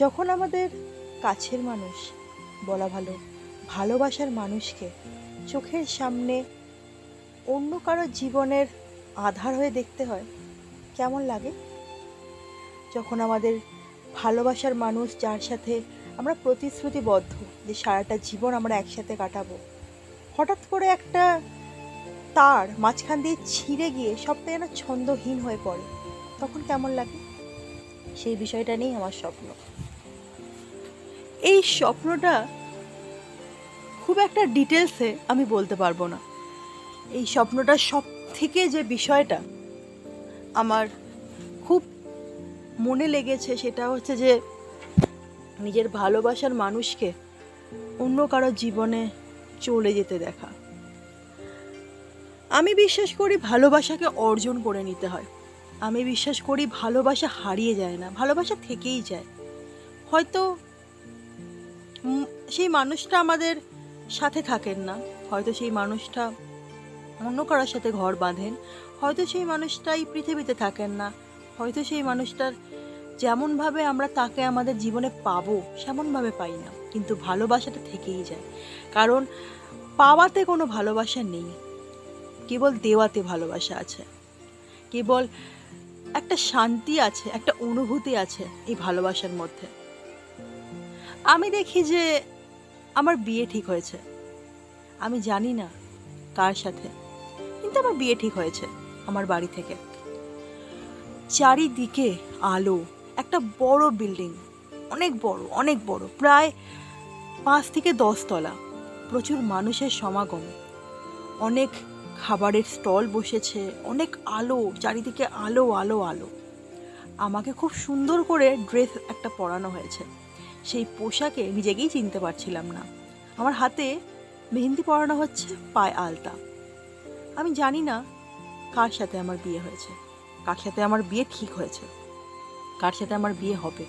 যখন আমাদের কাছের মানুষ, বলা ভালো, ভালোবাসার মানুষকে চোখের সামনে অন্য কারও জীবনের আধার হয়ে দেখতে হয়, কেমন লাগে? যখন আমাদের ভালোবাসার মানুষ যার সাথে আমরা প্রতিশ্রুতিবদ্ধ যে সারাটা জীবন আমরা একসাথে কাটাবো, হঠাৎ করে একটা তার মাঝখান দিয়ে ছিঁড়ে গিয়ে সবটা যেন ছন্দহীন হয়ে পড়ে, তখন কেমন লাগে? সেই বিষয়টা নিয়েই আমার স্বপ্ন। এই স্বপ্নটা খুব একটা ডিটেলসে আমি বলতে পারব না। এই স্বপ্নটা সব থেকে যে বিষয়টা আমার খুব মনে লেগেছে সেটা হচ্ছে যে নিজের ভালোবাসার মানুষকে অন্য কারও জীবনে চলে যেতে দেখা। আমি বিশ্বাস করি ভালোবাসাকে অর্জন করে নিতে হয়। আমি বিশ্বাস করি ভালোবাসা হারিয়ে যায় না, ভালোবাসা থেকেই যায়। হয়তো সেই মানুষটা আমাদের সাথে থাকেন না। হয়তো সেই মানুষটা অন্য কারোর সাথে ঘর বাঁধেন, হয়তো সেই মানুষটাই পৃথিবীতে থাকেন না, হয়তো সেই মানুষটার যেমনভাবে আমরা তাকে আমাদের জীবনে পাবো, সেমনভাবে পাই না। কিন্তু ভালোবাসাটা থেকেই যায়। কারণ পাওয়াতে কোনো ভালোবাসা নেই। কেবল দেওয়াতে ভালোবাসা আছে। কেবল একটা শান্তি আছে, একটা অনুভূতি আছে এই ভালোবাসার মধ্যে। আমি দেখি যে আমার বিয়ে ঠিক হয়েছে। আমি জানি না কার সাথে, কিন্তু আমার বিয়ে ঠিক হয়েছে আমার বাড়ি থেকে। চারিদিকে আলো, একটা বড় বিল্ডিং, অনেক বড় অনেক বড়, প্রায় পাঁচ থেকে দশতলা প্রচুর মানুষের সমাগম। অনেক খাবারের স্টল বসেছে, অনেক আলো, চারিদিকে আলো আলো আলো। আমাকে খুব সুন্দর করে ড্রেস একটা পরানো হয়েছে। সেই পোশাকে নিজেকেই চিনতে পারছিলাম না। আমার হাতে মেহেন্দি পরানো হচ্ছে পায়ে আলতা। আমি জানি না কার সাথে আমার বিয়ে হয়েছে, কার সাথে আমার বিয়ে ঠিক হয়েছে, কার সাথে আমার বিয়ে হবে।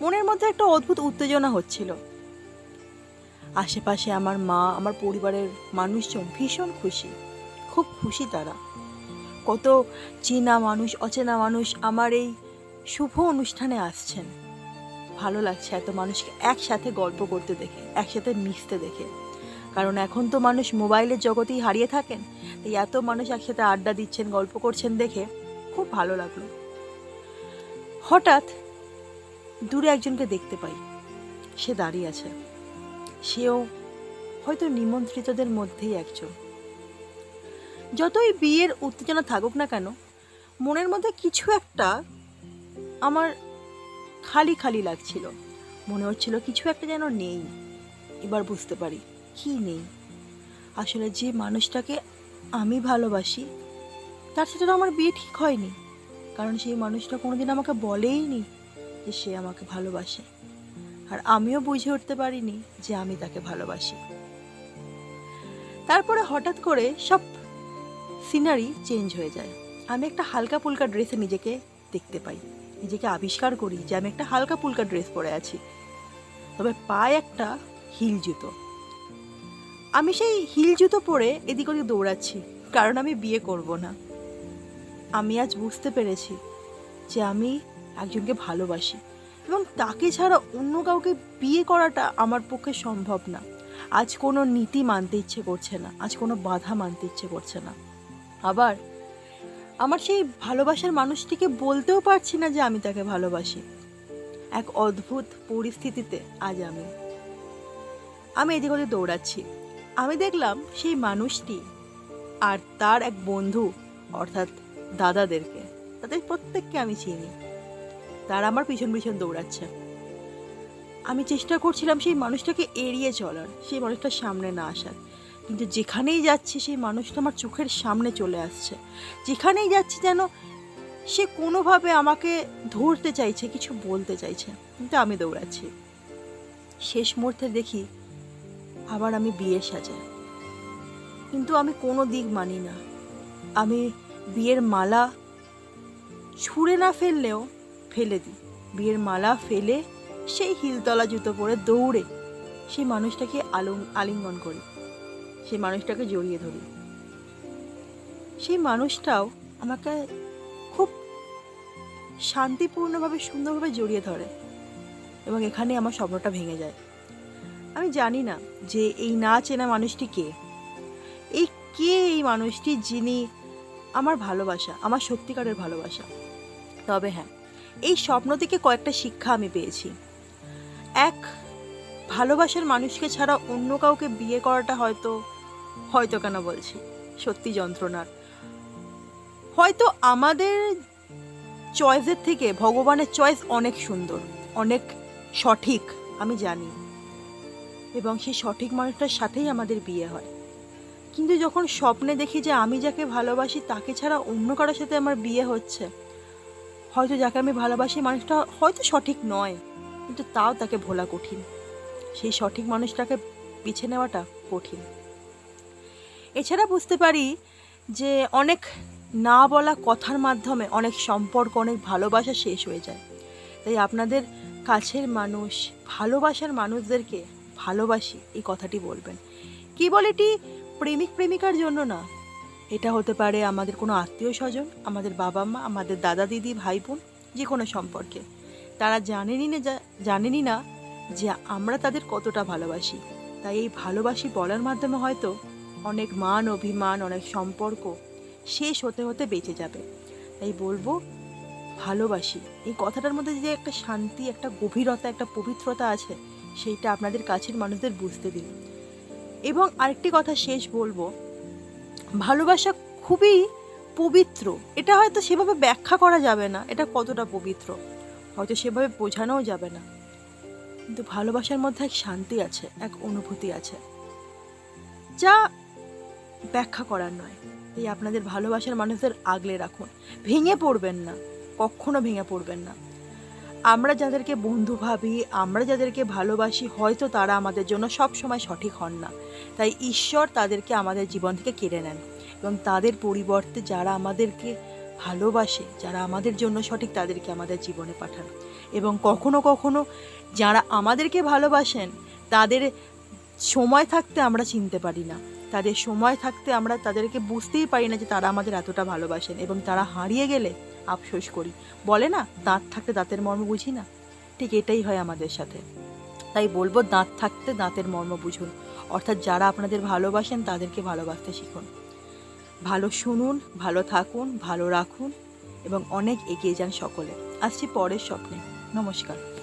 মনের মধ্যে একটা অদ্ভুত উত্তেজনা হচ্ছিল। আশেপাশে আমার মা, আমার পরিবারের মানুষজন ভীষণ খুশি, খুব খুশি তারা। কত চেনা মানুষ, অচেনা মানুষ আমার এই শুভ অনুষ্ঠানে আসছেন। ভালো লাগছে এত মানুষকে একসাথে গল্প করতে দেখে, একসাথে মিশতে দেখে। কারণ এখন তো মানুষ মোবাইলের জগতেই হারিয়ে থাকেন, তাই এত মানুষ একসাথে আড্ডা দিচ্ছেন, গল্প করছেন দেখে খুব ভালো লাগল। হঠাৎ দূরে একজনকে দেখতে পাই। সে দাঁড়িয়ে আছে। সেও হয়তো নিমন্ত্রিতদের মধ্যেই একজন। যতই বিয়ের উত্তেজনা থাকুক না কেন, মনের মধ্যে কিছু একটা আমার খালি খালি লাগছিল। মনে হচ্ছিল কিছু একটা যেন নেই। এবার বুঝতে পারি, কি নেই? আসলে যে মানুষটাকে আমি ভালোবাসি, তার সাথে তো আমার বিয়ে ঠিক হয়নি। কারণ সেই মানুষটা কোনোদিন আমাকে বলেইনি যে সে আমাকে ভালোবাসে। আর আমিও বুঝে উঠতে পারিনি যে আমি তাকে ভালোবাসি। তারপরে হঠাৎ করে সব সিনারি চেঞ্জ হয়ে যায়। আমি একটা হালকা ফুলকা ড্রেসে নিজেকে দেখতে পাই। নিজেকে আবিষ্কার করি যে আমি একটা হালকা ফুলকা ড্রেস পরে আছি। তবে পায়ে একটা হিল জুতো। আমি সেই হিল জুতো পরে এদিক ওদিক দৌড়াচ্ছি, কারণ আমি বিয়ে করব না। আমি আজ বুঝতে পেরেছি যে আমি একজনকে ভালোবাসি এবং তাকে ছাড়া অন্য কাউকে বিয়ে করাটা আমার পক্ষে সম্ভব না। আজ কোনো নীতি মানতে ইচ্ছে করছে না, আজ কোনো বাধা মানতে ইচ্ছে করছে না। আবার আমার সেই ভালোবাসার মানুষটিকে বলতেও পারছি না যে আমি তাকে ভালোবাসি। এক অদ্ভুত পরিস্থিতিতে আজ আমি। আমি এদিক ওদিক দৌড়াচ্ছি। আমি দেখলাম সেই মানুষটি আর তার এক বন্ধু, অর্থাৎ দাদাদেরকে। তাদের প্রত্যেককে আমি চিনি। তারা আমার পিছন পিছন দৌড়াচ্ছে। আমি চেষ্টা করছিলাম সেই মানুষটাকে এড়িয়ে চলার, সেই মানুষটার সামনে না আসার। কিন্তু যেখানেই যাচ্ছি সেই মানুষটা আমার চোখের সামনে চলে আসছে। যেখানেই যাচ্ছি যেন সে কোনোভাবে আমাকে ধরতে চাইছে, কিছু বলতে চাইছে। কিন্তু আমি দৌড়াচ্ছি। শেষ মুহূর্তে দেখি আবার আমি বিয়ের সাজে। কিন্তু আমি কোনো দিক মানি না। আমি বিয়ের মালা ছুঁড়ে না ফেললেও ফেলে দিই। বিয়ের মালা ফেলে সেই হিলতলা জুতো পরে দৌড়ে সেই মানুষটাকে আলং, আলিঙ্গন করি। সেই মানুষটাকে জড়িয়ে ধরি। সেই মানুষটাও আমাকে খুব শান্তিপূর্ণভাবে, সুন্দরভাবে জড়িয়ে ধরে এবং এখানে আমার স্বপ্নটা ভেঙে যায়। আমি জানি না যে এই না চেনা মানুষটি কে। এই কে এই মানুষটি যিনি আমার ভালোবাসা, আমার সত্যিকারের ভালোবাসা? তবে হ্যাঁ এই স্বপ্ন থেকে কয়েকটা শিক্ষা আমি পেয়েছি। এক, ভালোবাসার মানুষকে ছাড়া অন্য কাউকে বিয়ে করাটা হয়তো হয়তো কেন বলছি? সত্যি যন্ত্রণার। হয়তো আমাদের চয়েসের থেকে ভগবানের চয়েস অনেক সুন্দর, অনেক সঠিক, আমি জানি। এবং সেই সঠিক মানুষটার সাথেই আমাদের বিয়ে হয়। কিন্তু যখন স্বপ্নে দেখি যে আমি যাকে ভালোবাসি, তাকে ছাড়া অন্য কারোর সাথে আমার বিয়ে হচ্ছে, হয়তো যাকে আমি ভালোবাসি মানুষটা হয়তো সঠিক নয়, কিন্তু তাও তাকে ভোলা কঠিন। সেই সঠিক মানুষটাকে বেছে নেওয়াটা কঠিন। এছাড়া বুঝতে পারি যে অনেক না বলা কথার মাধ্যমে অনেক সম্পর্ক, অনেক ভালোবাসা শেষ হয়ে যায়। তাই আপনাদের কাছের মানুষ, ভালোবাসার মানুষদেরকে ভালোবাসি, এই কথাটি বলবেন। কেবল এটি? প্রেমিক, প্রেমিকার জন্য না। এটা হতে পারে আমাদের কোনো আত্মীয় স্বজন, আমাদের বাবা মা, আমাদের দাদা, দিদি, ভাই, বোন, যে কোনো সম্পর্কে। তারা জানেনই না জানেনই না যে আমরা তাদের কতটা ভালোবাসি। তাই এই ভালোবাসি বলার মাধ্যমে হয়তো অনেক মান, অভিমান, অনেক সম্পর্ক শেষ হতে হতে বেঁচে যাবে। তাই বলব, ভালোবাসি। এই কথাটার মধ্যে যে একটা শান্তি, একটা গভীরতা, একটা পবিত্রতা আছে, সেইটা আপনাদের কাছের মানুষদের বুঝতে দিন। এবং আরেকটি কথা শেষ বলব, ভালোবাসা খুবই পবিত্র। এটা হয়তো সেভাবে ব্যাখ্যা করা যাবে না, এটা কতটা পবিত্র। হয়তো সেভাবে বোঝানোও যাবে না। কিন্তু ভালোবাসার মধ্যে এক শান্তি আছে, এক অনুভূতি আছে, যা ব্যাখ্যা করার নয়। তাই আপনাদের ভালোবাসার মানুষদের আগলে রাখুন। ভেঙে পড়বেন না। কখনো ভেঙে পড়বেন না। আমরা যাদেরকে বন্ধু ভাবি, আমরা যাদেরকে ভালোবাসি, হয়তো তারা আমাদের জন্য সব সময় সঠিক হন না। তাই ঈশ্বর তাদেরকে আমাদের জীবন থেকে কেড়ে নেন এবং তাদের পরিবর্তে যারা আমাদেরকে ভালোবাসে, যারা আমাদের জন্য সঠিক তাদেরকে আমাদের জীবনে পাঠান। এবং কখনো কখনো যারা আমাদেরকে ভালোবাসেন, তাদের সময় থাকতে আমরা চিনতে পারি না। তাদের সময় থাকতে আমরা তাদেরকে বুঝতেই পারি না যে তারা আমাদের এতটা ভালোবাসেন এবং তারা হারিয়ে গেলে আফসোস করি। বলে না, দাঁত থাকতে দাঁতের মর্ম বুঝি না? ঠিক এটাই হয় আমাদের সাথে। তাই বলব, দাঁত থাকতে দাঁতের মর্ম বুঝুন। অর্থাৎ যারা আপনাদের ভালোবাসেন, তাদেরকে ভালোবাসতে শিখুন। ভালো শুনুন, ভালো থাকুন, ভালো রাখুন এবং অনেক এগিয়ে যান সকলে। আসছি পরের স্বপ্নে। নমস্কার।